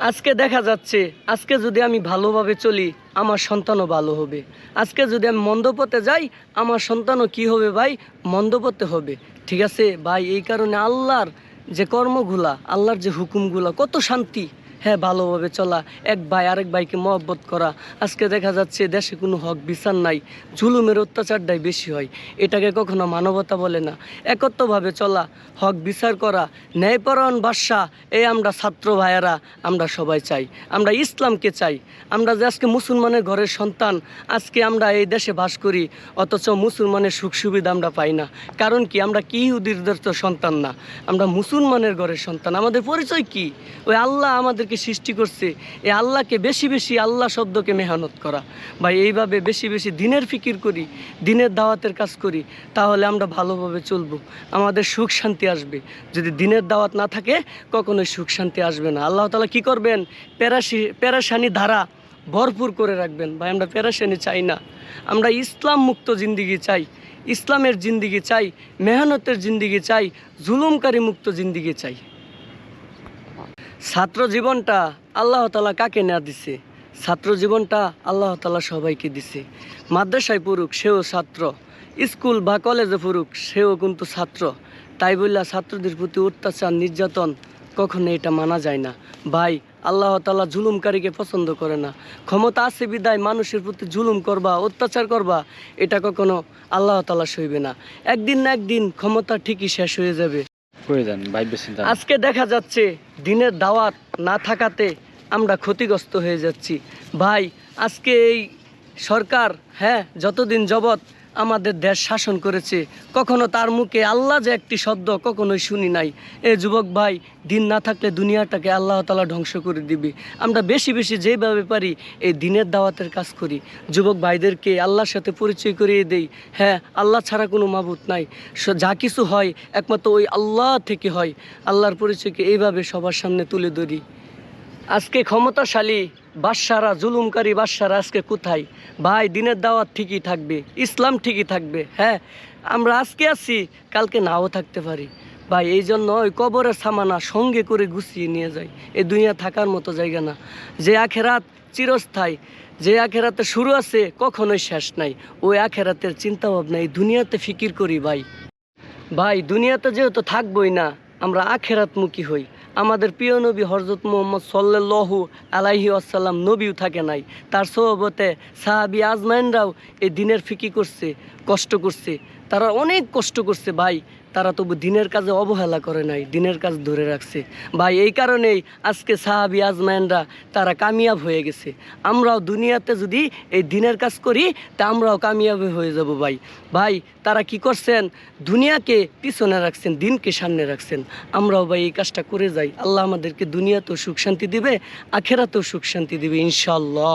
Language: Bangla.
আজকে দেখা যাচ্ছে, আজকে যদি আমি ভালোভাবে চলি, আমার সন্তানও ভালো হবে। আজকে যদি আমি মন্দপথে যাই, আমার সন্তানও কি হবে ভাই? মন্দপথে হবে। ঠিক আছে? ভাই, এই কারণে আল্লাহর যে কর্মগুলা, আল্লাহর যে হুকুমগুলা, কত শান্তি। হ্যাঁ ভালোভাবে চলা। এক ভাই আরেক ভাইকে মহব্বত করা। আজকে দেখা যাচ্ছে দেশে কোনো হক বিচার নাই। জুলুমের অত্যাচারটাই বেশি হয়। এটাকে কখনো মানবতা বলে না। একত্রভাবে চলা, হক বিচার করা, ন্যায়পরায়ণ বাদশা এই আমরা ছাত্র ভাইয়েরা, আমরা সবাই চাই। আমরা ইসলামকে চাই। আমরা যে আজকে মুসলমানের ঘরের সন্তান, আজকে আমরা এই দেশে বাস করি, অথচ মুসলমানের সুখ সুবিধা আমরা পাই না। কারণ কি? আমরা কি ইহুদিরদের তো সন্তান না। আমরা মুসলমানের ঘরের সন্তান। আমাদের পরিচয় কি? ওই আল্লাহ আমাদেরকে সৃষ্টি করছে এই আল্লাহকে বেশি বেশি আল্লাহ শব্দকে মেহনত করা। বা এইভাবে বেশি বেশি দিনের ফিকির করি, দিনের দাওয়াতের কাজ করি, তাহলে আমরা ভালোভাবে চলবো। আমাদের সুখ শান্তি আসবে। যদি দিনের দাওয়াত না থাকে, কখনোই সুখ শান্তি আসবে না। আল্লাহ তালা কী করবেন? প্যারাসি প্যারাসানি ধারা ভরপুর করে রাখবেন। ভাই, আমরা প্যারাসানি চাই না। আমরা ইসলাম মুক্ত জিন্দিগি চাই, ইসলামের জিন্দিগি চাই, মেহনতের জিন্দিগি চাই, জুলুমকারী মুক্ত জিন্দিগি চাই। ছাত্র জীবনটা আল্লাহ তালা কাকে না দিছে? ছাত্র জীবনটা আল্লাহ তালা সবাইকে দিছে। মাদ্রাসায় পড়ুক, সেও ছাত্র। স্কুল বা কলেজে পড়ুক, সেও কিন্তু ছাত্র। তাই বললা ছাত্রদের প্রতি অত্যাচার, নির্যাতন কখনো এটা মানা যায় না। ভাই, আল্লাহ তালা জুলুমকারীকে পছন্দ করে না। ক্ষমতা আছে বিদায়, মানুষের প্রতি জুলুম করবা, অত্যাচার করবা, এটা কখনো আল্লাহ তালা সইবে না। একদিন না একদিন ক্ষমতা ঠিকই শেষ হয়ে যাবে। চিন্তা আজকে দেখা যাচ্ছে দিনের দাওয়াত না থাকাতে আমরা ক্ষতিগ্রস্ত হয়ে যাচ্ছি। ভাই, আজকে এই সরকার হ্যাঁ যতদিন জবৎ আমাদের দেশ শাসন করেছে। কখনো তার মুখে আল্লাহ যে একটি শব্দ, কখনোই শুনি নাই। এ যুবক ভাই, দিন না থাকলে দুনিয়াটাকে আল্লাহ তালা ধ্বংস করে দিবে। আমরা বেশি বেশি যেভাবে পারি এই দিনের দাওয়াতের কাজ করি। যুবক ভাইদেরকে আল্লাহর সাথে পরিচয় করিয়ে দেই। হ্যাঁ আল্লাহ ছাড়া কোনো মাবুত নাই। যা কিছু হয়, একমাত্র ওই আল্লাহ থেকে হয়। আল্লাহর পরিচয়কে এইভাবে সবার সামনে তুলে ধরি। আজকে ক্ষমতাশালী বাদশারা, জুলুমকারী বাদশারা আজকে কোথায়? ভাই, দিনের দাওয়াত ঠিকই থাকবে, ইসলাম ঠিকই থাকবে হ্যাঁ? আমরা আজকে আছি, কালকে নাও থাকতে পারি। ভাই এই জন্য ওই কবরের সামানা সঙ্গে করে গুছিয়ে নিয়ে যায় এই দুনিয়া থাকার মতো জায়গা না। যে আখেরাত চিরস্থায়ী, যে আখেরাতে শুরু আছে, কখনোই শেষ নাই। ওই আখেরাতের চিন্তা ভাবনা এই দুনিয়াতে ফিকির করি, ভাই। ভাই, দুনিয়াতে যেহেতু থাকবই না, আমরা আখেরাতমুখী হই। আমাদের প্রিয় নবী হরজত মোহাম্মদ সল্লাহ আলাইহি আসসালাম নবীও থাকে নাই। তার সহবতে সাহাবি আজমাইনরাও এই দিনের ফিকি করছে, কষ্ট করছে। তারা অনেক কষ্ট করছে ভাই। তারা তবু দিনের কাজে অবহেলা করে নাই, দিনের কাজ ধরে রাখছে। ভাই, এই কারণেই আজকে সাহাবি আজমাইনরা তারা কামিয়াব হয়ে গেছে। আমরাও দুনিয়াতে যদি এই দিনের কাজ করি, তা আমরাও কামিয়াব হয়ে যাব ভাই। ভাই, তারা কি করছেন? দুনিয়াকে পিছনে রাখছেন, দিনকে সামনে রাখছেন। আমরাও ভাই এই কাজটা করে যাই। আল্লাহ আমাদেরকে দুনিয়াতেও সুখ শান্তি দিবে, আখেরাতেও সুখ শান্তি দিবে ইনশাল্লাহ